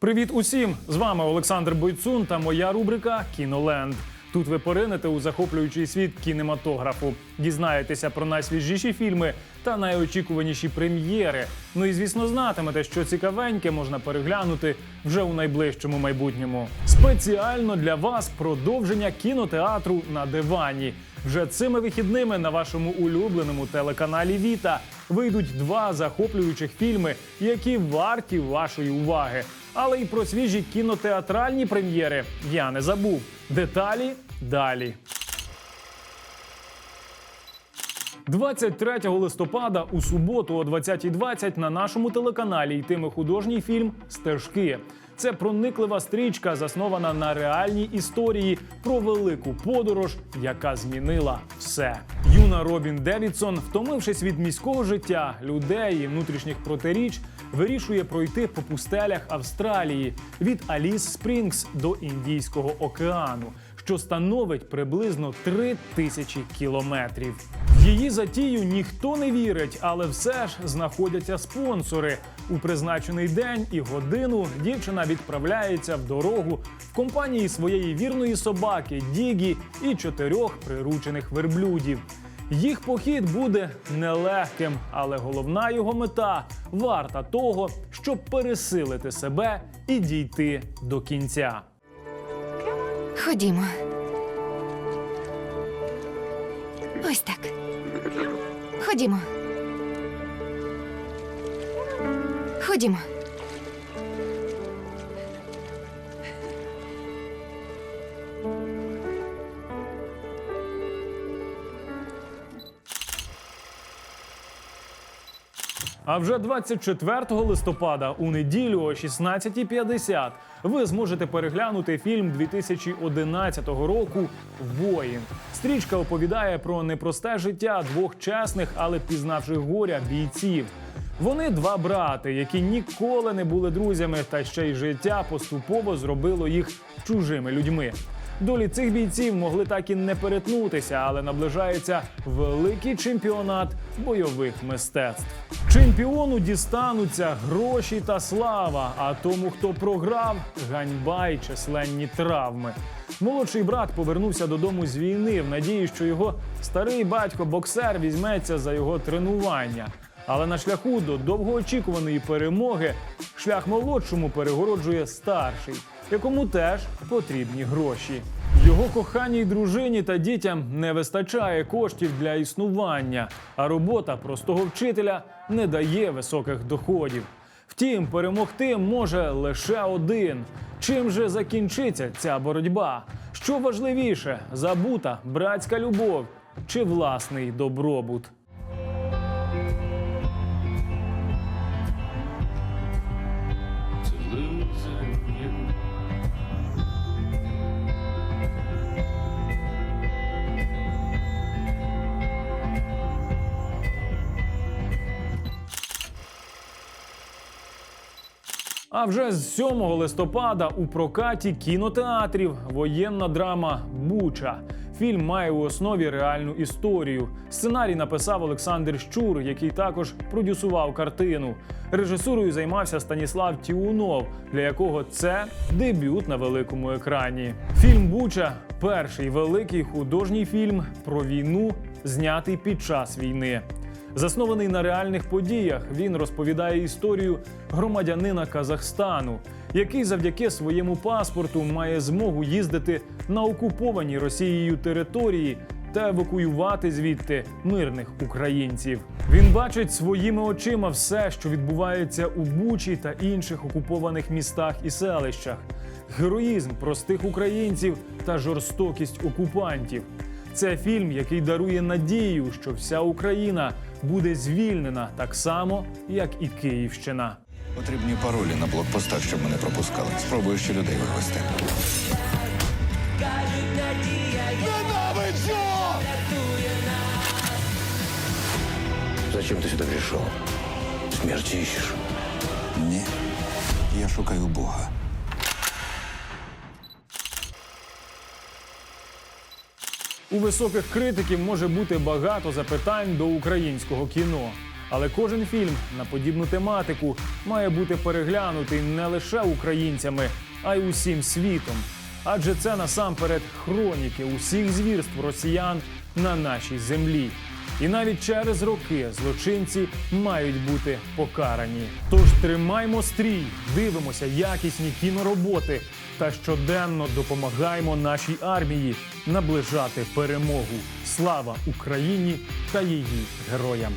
Привіт усім! З вами Олександр Бойцун та моя рубрика Кіноленд. Тут ви поринете у захоплюючий світ кінематографу, дізнаєтеся про найсвіжіші фільми та найочікуваніші прем'єри. Ну і звісно, знатимете, що цікавеньке можна переглянути вже у найближчому майбутньому. Спеціально для вас продовження кінотеатру на дивані. Вже цими вихідними на вашому улюбленому телеканалі Віта вийдуть два захоплюючих фільми, які варті вашої уваги. Але й про свіжі кінотеатральні прем'єри я не забув. Деталі далі. 23 листопада у суботу о 20.20 на нашому телеканалі йтиме художній фільм Стежки. Це прониклива стрічка, заснована на реальній історії про велику подорож, яка змінила все. Юна Робін Девідсон, втомившись від міського життя, людей і внутрішніх протиріч, вирішує пройти по пустелях Австралії від Аліс Спрінгс до Індійського океану що становить приблизно три тисячі кілометрів. Її затію ніхто не вірить, але все ж знаходяться спонсори. У призначений день і годину дівчина відправляється в дорогу в компанії своєї вірної собаки Дігі і чотирьох приручених верблюдів. Їх похід буде нелегким, але головна його мета варта того, щоб пересилити себе і дійти до кінця. Ходімо. Ось так. Ходімо. Ходімо. А вже 24 листопада у неділю о 16.50 ви зможете переглянути фільм 2011 року Воїн. Стрічка оповідає про непросте життя двох чесних, але пізнавших горя бійців. Вони два брати, які ніколи не були друзями, та ще й життя поступово зробило їх чужими людьми. Долі цих бійців могли так і не перетнутися, але наближається великий чемпіонат бойових мистецтв. Чемпіону дістануться гроші та слава. А тому, хто програв, ганьба й численні травми. Молодший брат повернувся додому з війни в надії, що його старий батько боксер візьметься за його тренування. Але на шляху до довгоочікуваної перемоги шлях молодшому перегороджує старший, якому теж потрібні гроші. Його коханій дружині та дітям не вистачає коштів для існування, а робота простого вчителя не дає високих доходів. Втім, перемогти може лише один. Чим же закінчиться ця боротьба? Що важливіше забута братська любов чи власний добробут? А вже з 7 листопада у прокаті кінотеатрів воєнна драма Буча. Фільм має у основі реальну історію. Сценарій написав Олександр Щур, який також продюсував картину. Режисурою займався Станіслав Тіунов, для якого це дебют на великому екрані. Фільм Буча перший великий художній фільм про війну, знятий під час війни. Заснований на реальних подіях, він розповідає історію громадянина Казахстану, який завдяки своєму паспорту має змогу їздити на окуповані Росією території та евакуювати звідти мирних українців. Він бачить своїми очима все, що відбувається у Бучі та інших окупованих містах і селищах, героїзм простих українців та жорстокість окупантів. Це фільм, який дарує надію, що вся Україна буде звільнена так само, як і Київщина. Потрібні паролі на блокпостах, щоб мене пропускали. Спробую ще людей вивезти. Зачем ты сюда пришел? Смерти ищешь? Ні. Я шукаю Бога. У високих критиків може бути багато запитань до українського кіно. Але кожен фільм на подібну тематику має бути переглянутий не лише українцями, а й усім світом. Адже це насамперед хроніки усіх звірств росіян на нашій землі. І навіть через роки злочинці мають бути покарані. Тож тримаймо стрій, дивимося якісні кінороботи та щоденно допомагаємо нашій армії наближати перемогу. Слава Україні та її героям!